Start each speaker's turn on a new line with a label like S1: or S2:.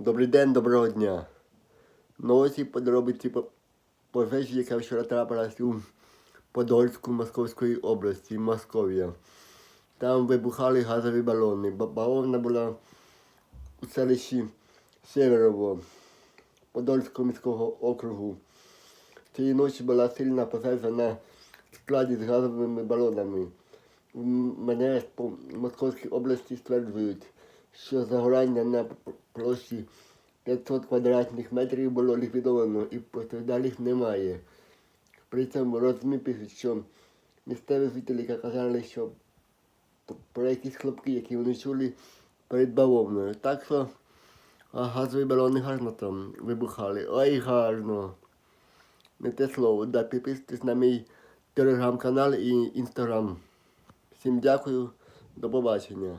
S1: Добрий день, доброго дня. Новості подробиці пожежі, яка вчора трапилась у Подольську Московської області, Московія. Там вибухали газові балони. Балонна була у селищі Северово Подольського міського округу. Цієї ночі була сильна пожежа на складі з газовими балонами. Мене по Московській області стверджують що загорання на площі 500 квадратних метрів було ліквідовано і постраждалих немає. При цьому розмі пишуть, що місцеві жителі казали, що про якісь хлопки, які вони чули перед бавовною. Так що газові балони гарно там вибухали. Ой, гарно. Не те слово. Да, Підписуйтесь на мій телеграм-канал і інстаграм. Всім дякую, до побачення.